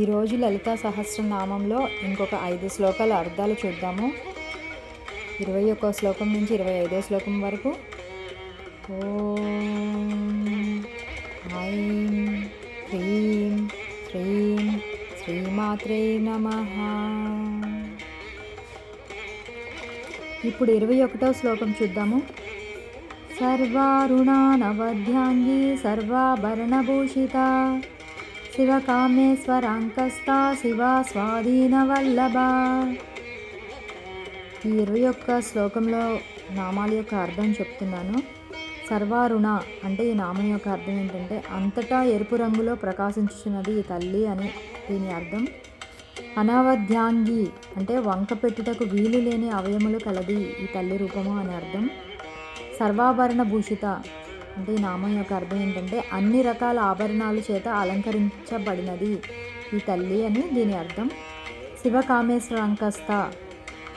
ఈరోజు లలితా సహస్రనామంలో ఇంకొక ఐదు శ్లోకాల అర్థాలు చూద్దాము. ఇరవై ఒక్క శ్లోకం నుంచి ఇరవై ఐదో శ్లోకం వరకు. ఓం ఐం హ్రీం శ్రీం శ్రీమాత్రే నమ. ఇప్పుడు ఇరవై ఒకటో శ్లోకం చూద్దాము. సర్వారుణానవధ్యాంగి సర్వాభరణభూషిత. శివకామేశ్వరాంకస్తా శివ స్వాధీనవల్లభ ఈ ఇరవై ఒక్క శ్లోకంలో నామాల యొక్క అర్థం చెప్తున్నాను. సర్వారుణ అంటే ఈ నామం యొక్క అర్థం ఏంటంటే అంతటా ఎరుపు రంగులో ప్రకాశించుచున్నది ఈ తల్లి అని దీని అర్థం. అనవధ్యాంగి అంటే వంక పెట్టుటకు వీలు లేని అవయములు కలది ఈ తల్లి రూపము అని అర్థం. సర్వాభరణ భూషిత అంటే ఈ నామం యొక్క అర్థం ఏంటంటే అన్ని రకాల ఆభరణాలు చేత అలంకరించబడినది. ఈ తల్లి అని దీని అర్థం. శివకామేశ్వర అంకస్త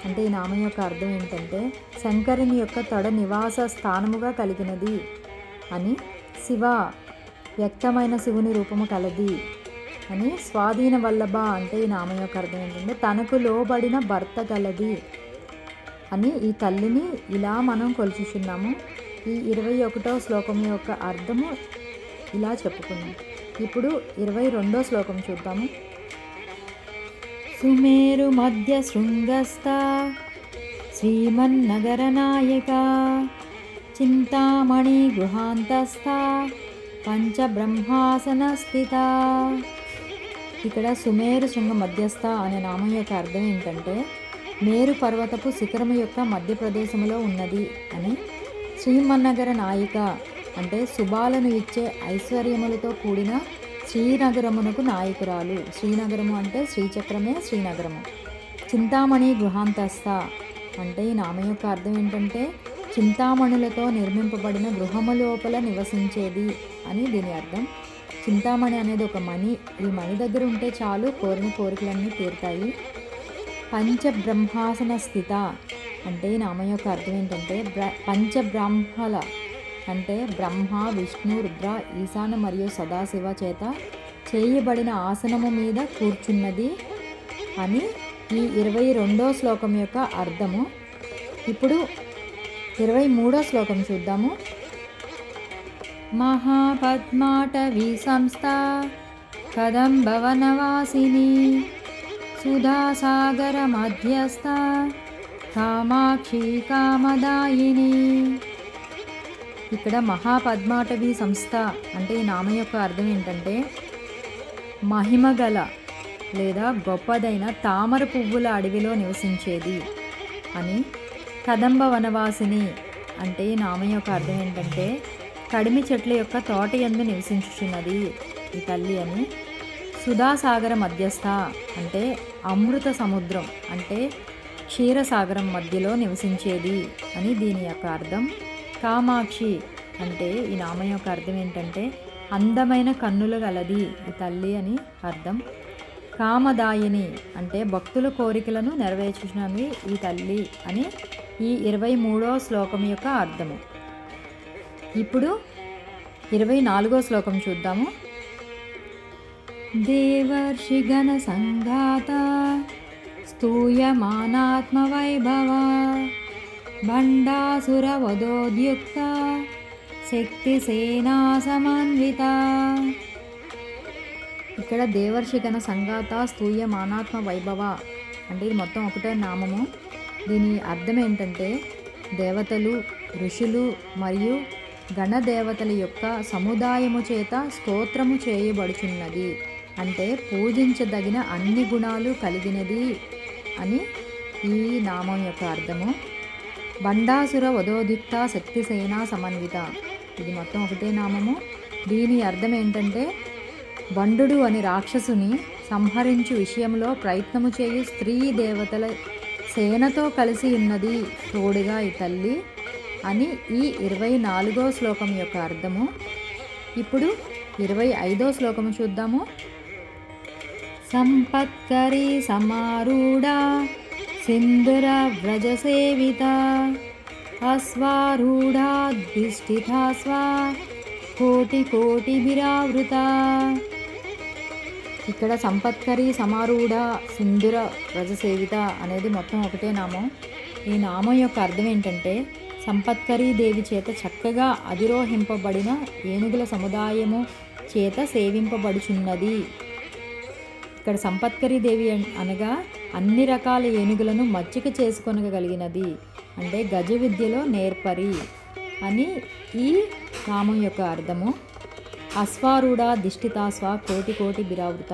అంటే ఈ నామం యొక్క అర్థం ఏంటంటే శంకరుని యొక్క తొడ నివాస స్థానముగా కలిగినది అని శివ వ్యక్తమైన శివుని రూపము కలది అని స్వాధీన వల్లభ అంటే ఈ నామం యొక్క అర్థం ఏంటంటే తనకు లోబడిన భర్త కలది అని ఈ తల్లిని ఇలా మనం కొలుచుచున్నాము. ఈ ఇరవై ఒకటో శ్లోకం యొక్క అర్థము ఇలా చెప్పుకున్నాం ఇప్పుడు ఇరవై రెండో శ్లోకం చూద్దాము. సుమేరు మధ్య శృంగస్థ శ్రీమన్నగరనాయక చింతామణి గృహాంతస్థ పంచబ్రహ్మాసన స్థిత ఇక్కడ సుమేరు శృంగ మధ్యస్థ అనే నామం యొక్క అర్థం ఏంటంటే మేరు పర్వతపు శిఖరము యొక్క మధ్యప్రదేశంలో ఉన్నది అని శ్రీమన్నగర నాయిక అంటే శుభాలను ఇచ్చే ఐశ్వర్యములతో కూడిన శ్రీనగరమునకు నాయకురాలు. శ్రీనగరము అంటే శ్రీచక్రమే శ్రీనగరము. చింతామణి గృహాంతస్థ అంటే ఈ నామ యొక్క అర్థం ఏంటంటే చింతామణులతో నిర్మింపబడిన గృహము లోపల నివసించేది అని దీని అర్థం. చింతామణి అనేది ఒక మణి. ఈ మణి దగ్గర ఉంటే చాలు కోరిన కోరికలన్నీ తీరుతాయి. పంచబ్రహ్మాసన స్థిత అంటే ఈ నామం యొక్క అర్థం ఏంటంటే బ్ర పంచబ్రహ్మల అంటే బ్రహ్మ విష్ణు రుద్ర ఈశాన మరియు సదాశివ చేత చేయబడిన ఆసనము మీద కూర్చున్నది అని ఈ ఇరవై రెండో శ్లోకం యొక్క అర్థము. ఇప్పుడు ఇరవై మూడో శ్లోకం చూద్దాము. మహాపద్మాటవీ సంస్థ కదంబవనవాసిని సుధాసాగర మధ్యస్థ కామాక్షి కామదాయిని ఇక్కడ మహాపద్మాటవీ సంస్థ అంటే ఈ నామ యొక్క అర్థం ఏంటంటే మహిమగల లేదా గొప్పదైన తామర పువ్వుల అడవిలో నివసించేది అని కదంబ వనవాసిని అంటే ఈ నామ యొక్క అర్థం ఏంటంటే కడిమి చెట్ల యొక్క తోట ఎందు నివసించుచున్నది ఈ తల్లి అని సుధాసాగర మధ్యస్థ అంటే అమృత సముద్రం అంటే క్షీరసాగరం మధ్యలో నివసించేది అని దీని యొక్క అర్థం. కామాక్షి అంటే ఈ నామం యొక్క అర్థం ఏంటంటే అందమైన కన్నులు గలది ఈ తల్లి అని అర్థం. కామదాయిని అంటే భక్తుల కోరికలను నెరవేర్చినవి ఈ తల్లి అని ఈ ఇరవై మూడో శ్లోకం యొక్క అర్థము. ఇప్పుడు ఇరవై నాలుగో శ్లోకం చూద్దాము. దేవర్షిగణ సంఘాతా స్తూయమానాత్మవైభవ భండాసురవదోద్యుక్త శక్తిసేనా సమన్విత ఇక్కడ దేవర్షిగణ సంగాత స్తూయమానాత్మ వైభవ అంటే ఇది మొత్తం ఒకటే నామము. దీని అర్థం ఏంటంటే దేవతలు ఋషులు మరియు గణదేవతల యొక్క సముదాయము చేత స్తోత్రము చేయబడుచున్నది. అంటే పూజించదగిన అన్ని గుణాలు కలిగినది అని ఈ నామం యొక్క అర్థము. బండాసుర వదోదిక్త శక్తిసేన సమన్విత. ఇది మొత్తం ఒకటే నామము. దీని అర్థం ఏంటంటే బండు అని రాక్షసుని సంహరించు విషయంలో ప్రయత్నము చేయు స్త్రీ దేవతల సేనతో కలిసి ఉన్నది తోడుగా ఈ తల్లి అని ఈ ఇరవై నాలుగో శ్లోకం యొక్క అర్థము. ఇప్పుడు ఇరవై ఐదో శ్లోకము చూద్దాము. సంపత్కరి సమారూఢ సింధుర వ్రజసేవిత అశ్వారూఢాధిష్ఠితా స్వా కోటి కోటిభిరావృత. ఇక్కడ సంపత్కరి సమారూఢ సింధుర రజసేవిత అనేది మొత్తం ఒకటే నామం. ఈ నామం యొక్క అర్థం ఏంటంటే సంపత్కరి దేవి చేత చక్కగా అధిరోహింపబడిన ఏనుగుల సముదాయము చేత సేవింపబడుచున్నది. ఇక్కడ సంపత్కరి దేవి అన్- అనగా అన్ని రకాల ఏనుగులను మచ్చిక చేసుకొనగలిగినది. అంటే గజ విద్యలో నేర్పరి అని ఈ నామం యొక్క అర్థము. అశ్వారూఢ దిష్టితాస్వ కోటి కోటి బిరావృత.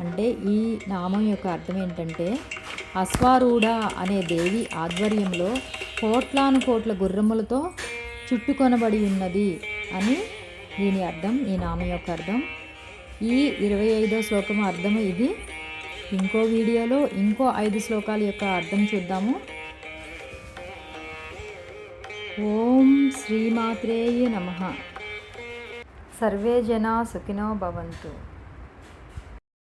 అంటే ఈ నామం యొక్క అర్థం ఏంటంటే అశ్వారూఢ అనే దేవి ఆధ్వర్యంలో కోట్లాను కోట్ల గుర్రములతో చుట్టుకొనబడి ఉన్నది అని దీని అర్థం ఈ నామం యొక్క అర్థం. ఈ ఇరవై ఐదో శ్లోకం అర్థం ఇది. ఇంకో వీడియోలో ఇంకో ఐదు శ్లోకాల యొక్క అర్థం చూద్దాము. ఓం శ్రీమాత్రేయ నమ. సర్వే జనా సుఖినో భవంతు.